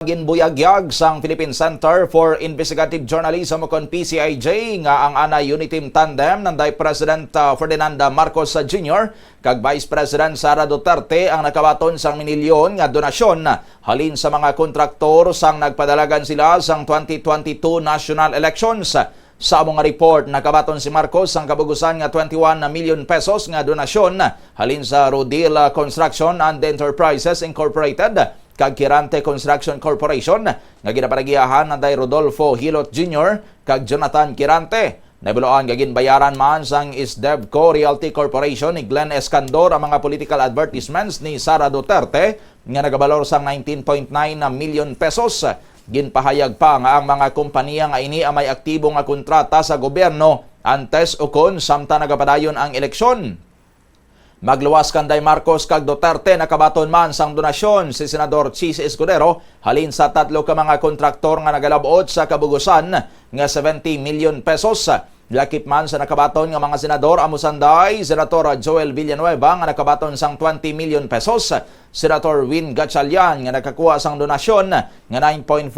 Ginbuyagyag sang Philippine Center for Investigative Journalism o kon PCIJ nga ang ana Uniteam Tandem nanday President uh, Ferdinand Marcos Jr. kag Vice President Sara Duterte ang nakabaton sang minilyon nga donasyon halin sa mga kontraktor sang nagpadalagan sila sang 2022 national elections. Sa among nga report, nakabaton si Marcos ang kabugusan nga 21 na million pesos nga donasyon halin sa Rodil Construction and Enterprises Incorporated kag Kirante Construction Corporation nga ginapanagiyahan na day Rodolfo Hilot Jr. kag Jonathan Kirante. Nabiloan nga ginbayaran man sang Isdevco Realty Corporation ni Glenn Escandor ang mga political advertisements ni Sara Duterte nga nagabalor sang 19.9 na million pesos. Ginpahayag pa nga ang mga kompanya nga ini ang may aktibo nga kontrata sa gobyerno antes o kon samta nagapadayon ang eleksyon. Magluwas kanday Marcos kag Duterte nakabaton man sang donasyon si Senador Chis Escudero halin sa tatlo ka mga kontraktor nga nagalabot sa kabugusan nga 70 million pesos. Lakip man sa nakabaton nga mga senador amusanday Senator Joel Villanueva nga nakabaton sang 20 million pesos. Senator Win Gatchalian nga nakakuha sang donasyon nga 9.5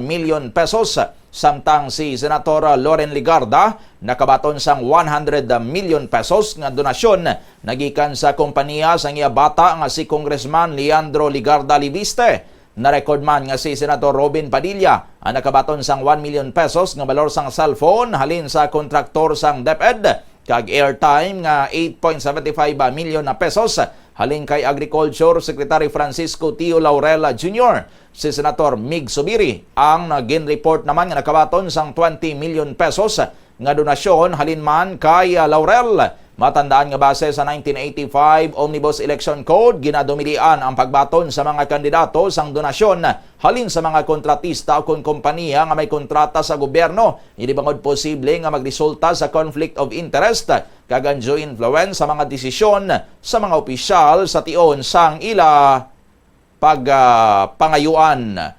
million pesos. Samtang si Senator Loren Ligarda nakabaton sang 100 million pesos nga donasyon nagikan sa kompanya sang iya bata nga si Congressman Leandro Ligarda Libiste. Na-record man nga si Senator Robin Padilla ang nakabaton sang 1 million pesos nga balor sang cellphone halin sa kontraktor sang DepEd kag airtime nga 8.75 million na pesos halin kay Agriculture Secretary Francisco Tio Laurela Jr. Si Senator Mig Subiri ang nagin report naman nga nakabaton sang 20 million pesos nga donasyon halin man kay uh, Laurel. Matandaan nga base sa 1985 Omnibus Election Code, ginadumilian ang pagbaton sa mga kandidato sang donasyon halin sa mga kontratista o kung kompanya nga may kontrata sa gobyerno. Hindi bangod posible nga magresulta sa conflict of interest kaganjo influence sa mga desisyon sa mga opisyal sa tion sang ila pagpangayuan.